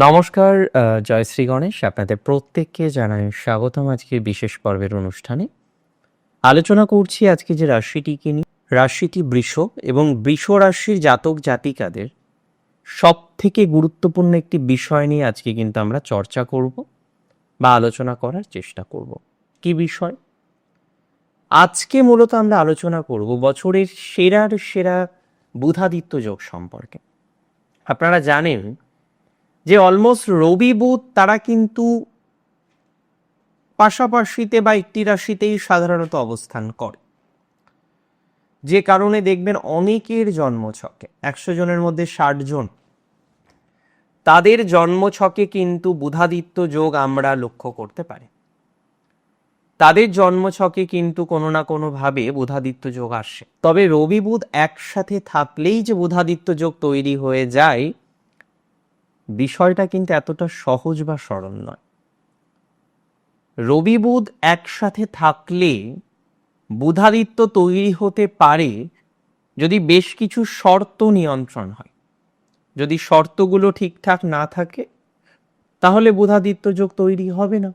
নমস্কার আহ, জয়শ্রী গণেশ। আপনাদের প্রত্যেককে জানাই স্বাগতম আজকে বিশেষ পর্বের অনুষ্ঠানে। আলোচনা করছি আজকে যে রাশিটিকে নিয়ে। রাশিটি বৃষ এবং বৃষ রাশির জাতক জাতিকাদের সব থেকে গুরুত্বপূর্ণ একটি বিষয় নিয়ে আজকে কিন্তু আমরা চর্চা করব বা আলোচনা করার চেষ্টা করব। কি বিষয়? আজকে মূলত আমরা আলোচনা করব বছরের সেরার সেরা বুধাদিত্য যোগ সম্পর্কে। আপনারা জানেন যে অলমোস্ট রবি বুধ, তারা কিন্তু পাশাপাশিতে বা একটি রাশিতেই সাধারণত অবস্থান করে। যে কারণে দেখবেন অনেকের জন্মছকে, একশো জনের মধ্যে ষাট জন, তাদের জন্মছকে কিন্তু বুধাদিত্য যোগ আমরা লক্ষ্য করতে পারি। তাদের জন্মছকে কিন্তু কোনো না কোনোভাবে বুধাদিত্য যোগ আসে। তবে রবি বুধ একসাথে থাকলেই যে বুধাদিত্য যোগ তৈরি হয়ে যায় বিষয়টা কিন্তু এতটা সহজ বা সরল নয়। রবি বুধ একসাথে থাকলে বুধাদিত্য তৈরি হতে পারে যদি বেশ কিছু শর্ত নিয়ন্ত্রণ হয়। যদি শর্তগুলো ঠিকঠাক না থাকে, তাহলে বুধাদিত্য যোগ তৈরি হবে না।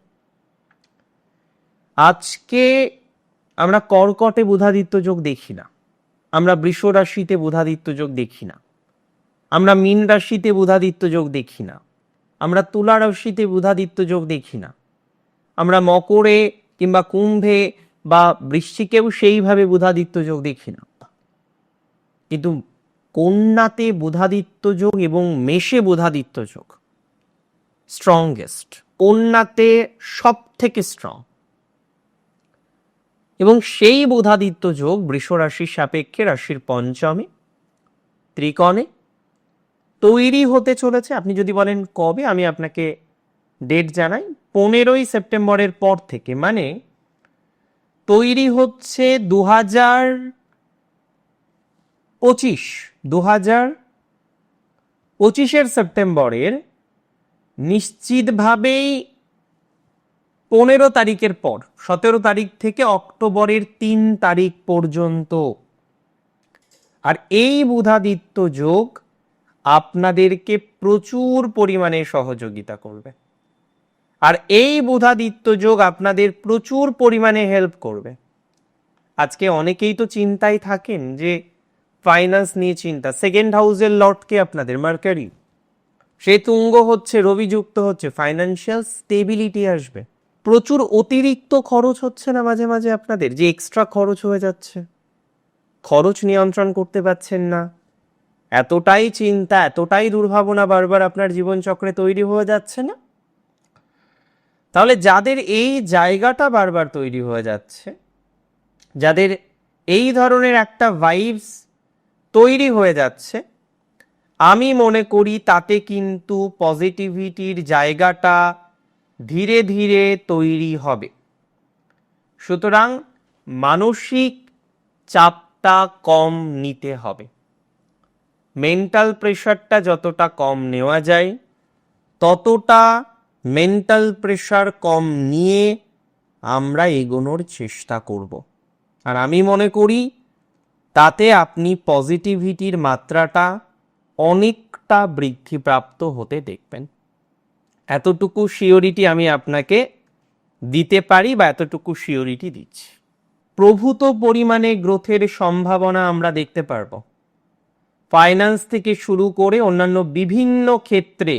আজকে আমরা কর্কটে বুধাদিত্য যোগ দেখি না। আমরা বৃষ রাশিতে বুধাদিত্য যোগ দেখি না। আমরা মীন রাশিতে বুধাদিত্য যোগ দেখি না। আমরা তুলা রাশিতে বুধাদিত্য যোগ দেখি না। আমরা মকরে কিংবা কুম্ভে বা বৃশ্চিকেও সেইভাবে বুধাদিত্য যোগ দেখি না। কিন্তু কন্যাতে বুধাদিত্য যোগ এবং মেষে বুধাদিত্য যোগ স্ট্রংগেস্ট কন্যাতে সব থেকে স্ট্রং এবং সেই বুধাদিত্য যোগ বৃষ রাশির সাপেক্ষে রাশির পঞ্চমে, ত্রিকোণে তৈরি হতে চলেছে। আপনি যদি বলেন কবে, আমি আপনাকে ডেট জানাই। পনেরোই সেপ্টেম্বরের পর থেকে মানে তৈরি হচ্ছে দু হাজার পঁচিশ দু হাজার পঁচিশের সেপ্টেম্বরের নিশ্চিতভাবেই পনেরো তারিখের পর, সতেরো তারিখ থেকে অক্টোবরের তিন তারিখ পর্যন্ত। আর এই বুধাদিত্য যোগ আপনাদেরকে প্রচুর পরিমাণে সহযোগিতা করবে। আর এই বোধাদিত্য যোগ আপনাদের প্রচুর পরিমাণে হেল্প করবে। আজকে অনেকেই তো চিন্তায় থাকেন যে ফাইন্যান্স নিয়ে চিন্তা। সেকেন্ড হাউসের লটকে আপনাদের মার্কারি সে তুঙ্গ হচ্ছে রবি যুক্ত হচ্ছে ফাইন্যান্সিয়াল স্টেবিলিটি আসবে। প্রচুর অতিরিক্ত খরচ হচ্ছে না মাঝে মাঝে আপনাদের, যে এক্সট্রা খরচ হয়ে যাচ্ছে। খরচ নিয়ন্ত্রণ করতে পারছেন না। এতটাই চিন্তা, এতটাই দুর্ভাবনা বারবার আপনার জীবনচক্রে তৈরি হয়ে যাচ্ছে না? তাহলে যাদের এই জায়গাটা বারবার তৈরি হয়ে যাচ্ছে, যাদের এই ধরনের একটা ভাইবস তৈরি হয়ে যাচ্ছে, আমি মনে করি তাতে কিন্তু পজিটিভিটির জায়গাটা ধীরে ধীরে তৈরি হবে। সুতরাং মানসিক চাপটা কম নিতে হবে। মেন্টাল প্রেশারটা যতটা কম নেওয়া যায়, ততটা মেন্টাল প্রেশার কম নিয়ে আমরা এগোনোর চেষ্টা করব। আর আমি মনে করি, তাতে আপনি পজিটিভিটির মাত্রাটা অনেকটা বৃদ্ধিপ্রাপ্ত হতে দেখবেন। এতটুকু শিওরিটি আমি আপনাকে দিতে পারি বা এতটুকু শিওরিটি দিচ্ছি। প্রভূত পরিমাণে গ্রোথের সম্ভাবনা আমরা দেখতে পারব। ফাইন্যান্স থেকে শুরু করে অন্যান্য বিভিন্ন ক্ষেত্রে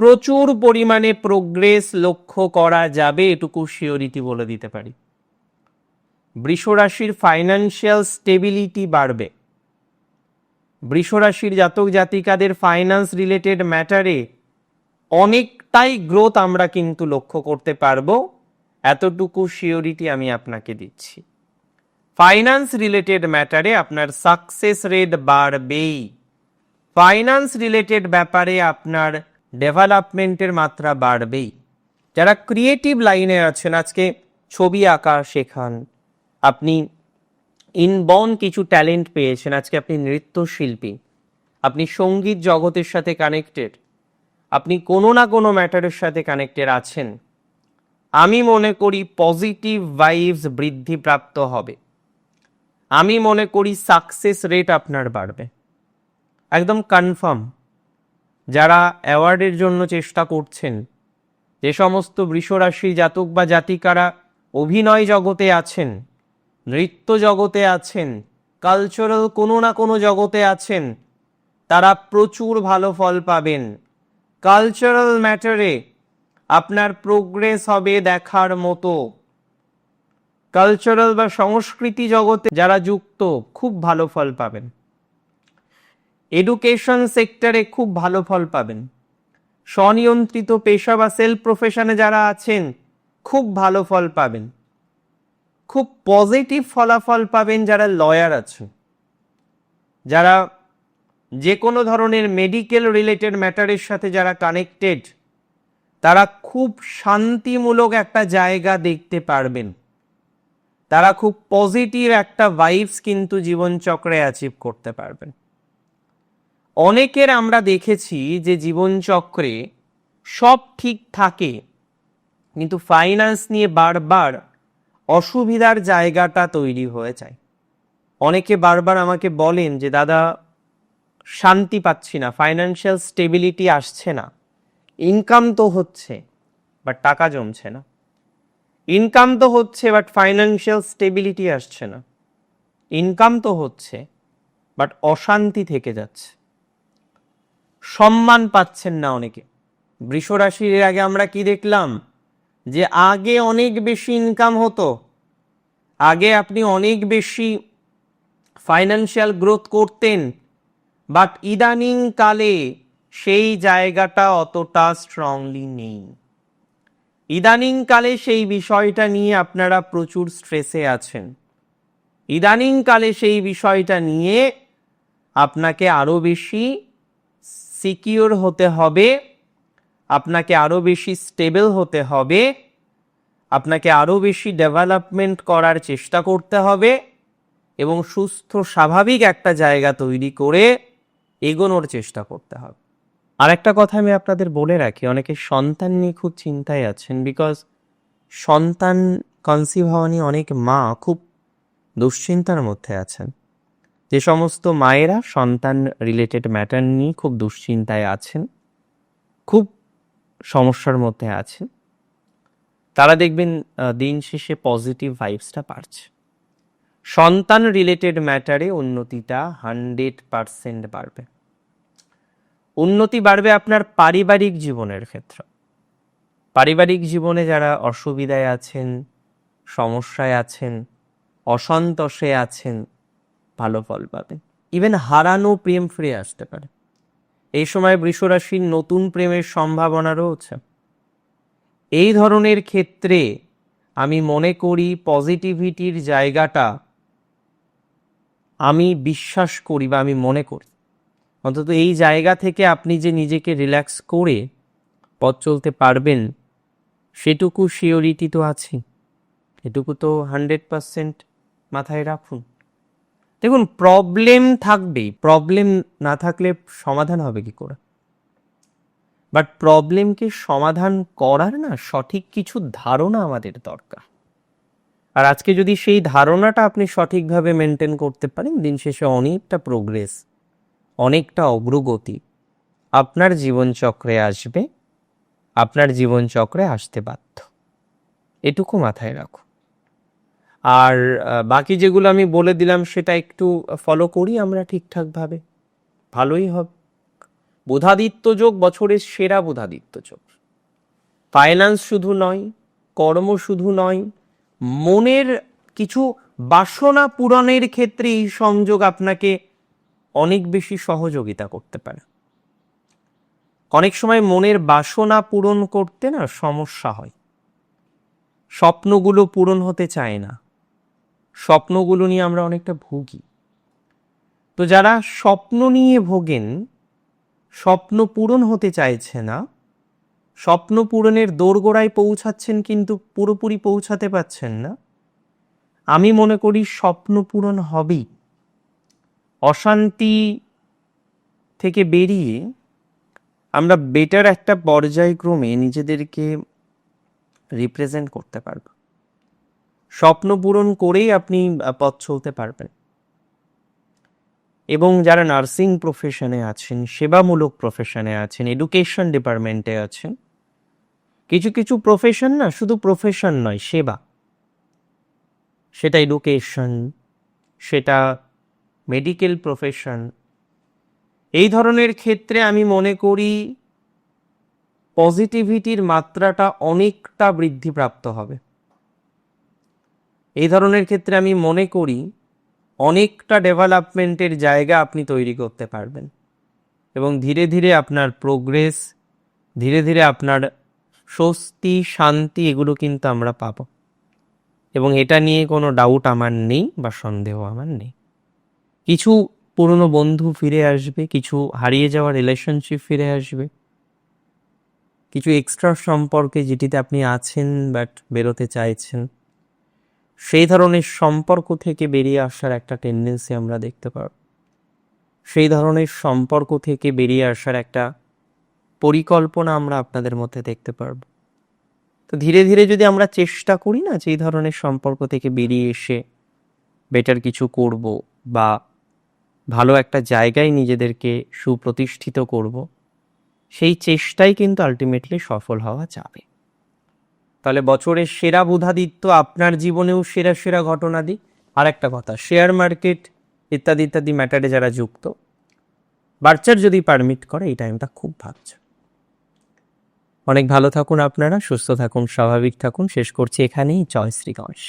প্রচুর পরিমাণে প্রোগ্রেস লক্ষ্য করা যাবে, এটুকু শিওরিটি বলে দিতে পারি। বৃষ রাশির ফাইন্যান্সিয়াল স্টেবিলিটি বাড়বে। বৃষ রাশির জাতক জাতিকাদের ফাইন্যান্স রিলেটেড ম্যাটারে অনেকটাই গ্রোথ আমরা কিন্তু লক্ষ্য করতে পারব। এতটুকু শিওরিটি আমি আপনাকে দিচ্ছি। ফাইন্যান্স রিলেটেড ম্যাটারে আপনার সাকসেস রেট বাড়বেই। ফাইন্যান্স রিলেটেড ব্যাপারে আপনার ডেভেলপমেন্টের মাত্রা বাড়বেই। যারা ক্রিয়েটিভ লাইনে আছেন, আজকে ছবি আঁকা শেখান। আপনি ইনবর্ন কিছু ট্যালেন্ট পেয়েছেন, আজকে আপনি নৃত্যশিল্পী। আপনি সংগীত জগতের সাথে কানেক্টেড আপনি কোনো না কোনো ম্যাটারের সাথে কানেক্টেড আছেন। আমি মনে করি পজিটিভ ভাইবস বৃদ্ধিপ্রাপ্ত হবে। আমি মনে করি সাকসেস রেট আপনার বাড়বে। একদম কনফার্ম যারা অ্যাওয়ার্ডের জন্য চেষ্টা করছেন, যে সমস্ত বৃষরাশি জাতক বা জাতিকারা অভিনয় জগতে আছেন, নৃত্য জগতে আছেন কালচারাল কোনো না কোনো জগতে আছেন, তারা প্রচুর ভালো ফল পাবেন। কালচারাল ম্যাটারে আপনার প্রোগ্রেস হবে দেখার মতো। কালচারাল বা সংস্কৃতি জগতে যারা যুক্ত, খুব ভালো ফল পাবেন। এডুকেশন সেক্টরে খুব ভালো ফল পাবেন। স্বনিয়ন্ত্রিত পেশা বা সেলফ প্রফেশনে যারা আছেন, খুব ভালো ফল পাবেন। খুব পজিটিভ ফলাফল পাবেন যারা লয়ার আছেন যারা যে কোনো ধরনের মেডিকেল রিলেটেড ম্যাটারের সাথে যারা কানেক্টেড তারা খুব শান্তিমূলক একটা জায়গা দেখতে পারবেন। তারা খুব পজিটিভ একটা ভাইবস কিন্তু জীবনচক্রে অ্যাচিভ করতে পারবেন। অনেকের আমরা দেখেছি যে জীবনচক্রে সব ঠিক থাকে, কিন্তু ফাইন্যান্স নিয়ে বারবার অসুবিধার জায়গাটা তৈরি হয়ে যায়। অনেকে বারবার আমাকে বলেন যে, দাদা, শান্তি পাচ্ছি না ফাইন্যান্সিয়াল স্টেবিলিটি আসছে না ইনকাম তো হচ্ছে বাট টাকা জমছে না। ইনকাম তো হচ্ছে বাট ফাইন্যান্সিয়াল স্টেবিলিটি আসছে না। ইনকাম তো হচ্ছে বাট অশান্তি থেকে যাচ্ছে। সম্মান পাচ্ছেন না অনেকে। বৃষরাশির এর আগে আমরা কি দেখলাম? যে আগে অনেক বেশি ইনকাম হতো। আগে আপনি অনেক বেশি ফাইন্যান্সিয়াল গ্রোথ করতেন বাট ইদানিং কালে সেই জায়গাটা অতটা স্ট্রংলি নেই। ইদানিং কালে সেই বিষয়টা নিয়ে আপনারা প্রচুর স্ট্রেসে আছেন। ইদানিংকালে সেই বিষয়টা নিয়ে আপনাকে আরও বেশি সিকিওর হতে হবে, আপনাকে আরও বেশি স্টেবল হতে হবে, আপনাকে আরও বেশি ডেভেলপমেন্ট করার চেষ্টা করতে হবে এবং সুস্থ স্বাভাবিক একটা জায়গা তৈরি করে এগোনোর চেষ্টা করতে হবে। আর একটা কথা আমি আপনাদের বলে রাখি, অনেকে সন্তান নিয়ে খুব চিন্তায় আছেন বিকজ সন্তান কনসিভ হওয়া নিয়ে অনেক মা খুব দুশ্চিন্তার মধ্যে আছেন। যে সমস্ত মায়েরা সন্তান রিলেটেড ম্যাটার নিয়ে খুব দুশ্চিন্তায় আছেন, খুব সমস্যার মধ্যে আছেন, তারা দেখবেন দিন শেষে পজিটিভ ভাইবসটা পারছে সন্তান রিলেটেড ম্যাটারে উন্নতিটা হান্ড্রেড পারসেন্ট বাড়বে। উন্নতি বাড়বে আপনার পারিবারিক জীবনের ক্ষেত্রে। পারিবারিক জীবনে যারা অসুবিধায় আছেন, সমস্যায় আছেন, অসন্তোষে আছেন, ভালো ফল পাবেন। ইভেন হারানো প্রেম ফিরে আসতে পারে। এই সময় বৃষরাশির নতুন প্রেমের সম্ভাবনা রয়েছে। এই ধরনের ক্ষেত্রে আমি মনে করি পজিটিভিটির জায়গাটা আমি বিশ্বাস করি বা আমি মনে করি। অন্তত এই জায়গা থেকে আপনি যে নিজেকে রিল্যাক্স করে পথ চলতে পারবেন, সেটুকু শিওরিটি তো আছে। এটুকু তো হান্ড্রেড পারসেন্ট মাথায় রাখুন। দেখুন প্রবলেম থাকবেই। প্রবলেম না থাকলে সমাধান হবে কি করে? বাট প্রবলেমকে সমাধান করার না সঠিক কিছু ধারণা আমাদের দরকার। আর আজকে যদি সেই ধারণাটা আপনি সঠিকভাবে মেনটেন করতে পারেন, দিন শেষে অনেকটা প্রোগ্রেস অনেকটা অগ্রগতি আপনার জীবনচক্রে আসবে, আপনার জীবনচক্রে আসতে বাধ্য। এটুকু মাথায় রাখো। আর বাকি যেগুলো আমি বলে দিলাম সেটা একটু ফলো করি আমরা ঠিকঠাকভাবে। ভালোই হবে। বুধাদিত্য যোগ বছরের সেরা বুধাদিত্য যোগ। ফাইন্যান্স শুধু নয়, কর্ম শুধু নয়, মনের কিছু বাসনা পূরণের ক্ষেত্রে এই সংযোগ আপনাকে অনেক বেশি সহযোগিতা করতে পারে। অনেক সময় মনের বাসনা পূরণ করতে না সমস্যা হয়। স্বপ্নগুলো পূরণ হতে চায় না। স্বপ্নগুলো নিয়ে আমরা অনেকটা ভুগি। তো যারা স্বপ্ন নিয়ে ভোগেন, স্বপ্ন পূরণ হতে চাইছে না, স্বপ্ন পূরণের দোরগোড়ায় পৌঁছাচ্ছেন কিন্তু পুরোপুরি পৌঁছাতে পারছেন না, আমি মনে করি স্বপ্ন পূরণ হবেই। অশান্তি থেকে বেরিয়ে আমরা বেটার একটা পর্যায়ক্রমে নিজেদেরকে রিপ্রেজেন্ট করতে পারব। স্বপ্ন পূরণ করেই আপনি পথ চলতে পারবেন। এবং যারা নার্সিং প্রফেশনে আছেন, সেবামূলক প্রফেশনে আছেন এডুকেশন ডিপার্টমেন্টে আছেন, কিছু কিছু প্রফেশন না শুধু প্রফেশন নয়, সেবা। সেটা এডুকেশন সেটা মেডিকেল প্রফেশন এই ধরনের ক্ষেত্রে আমি মনে করি পজিটিভিটির মাত্রাটা অনেকটা বৃদ্ধিপ্রাপ্ত হবে। এই ধরনের ক্ষেত্রে আমি মনে করি অনেকটা ডেভেলপমেন্টের জায়গা আপনি তৈরি করতে পারবেন এবং ধীরে ধীরে আপনার প্রোগ্রেস ধীরে ধীরে আপনার স্বস্তি, শান্তি এগুলো কিন্তু আমরা পাবো। এবং এটা নিয়ে কোনো ডাউট আমার নেই বা সন্দেহ আমার নেই। কিছু পুরনো বন্ধু ফিরে আসবে, কিছু হারিয়ে যাওয়া রিলেশনশিপ ফিরে আসবে। কিছু এক্সট্রা সম্পর্কে যেটিতে আপনি আছেন বাট বেরোতে চাইছেন। সেই ধরনের সম্পর্ক থেকে বেরিয়ে আসার একটা টেন্ডেন্সি আমরা দেখতে পাব। সেই ধরনের সম্পর্ক থেকে বেরিয়ে আসার একটা পরিকল্পনা আমরা আপনাদের মধ্যে দেখতে পারব তো ধীরে ধীরে যদি আমরা চেষ্টা করি না যে ধরনের সম্পর্ক থেকে বেরিয়ে এসে বেটার কিছু করব বা ভালো একটা জায়গায় নিজেদেরকে সুপ্রতিষ্ঠিত করব, সেই চেষ্টাই কিন্তু আলটিমেটলি সফল হওয়া যাবে। তাহলে বছরের সেরা বুধাদিত্য আপনার জীবনেও সেরা সেরা ঘটনা দিই আর একটা কথা শেয়ার মার্কেট ইত্যাদি ইত্যাদি ম্যাটারে যারা যুক্ত, বাচ্চার যদি পারমিট করে, এই টাইমটা খুব ভাবছে অনেক ভালো থাকুন আপনারা, সুস্থ থাকুন, স্বাভাবিক থাকুন। শেষ করছি এখানেই। জয় শ্রী গণেশ।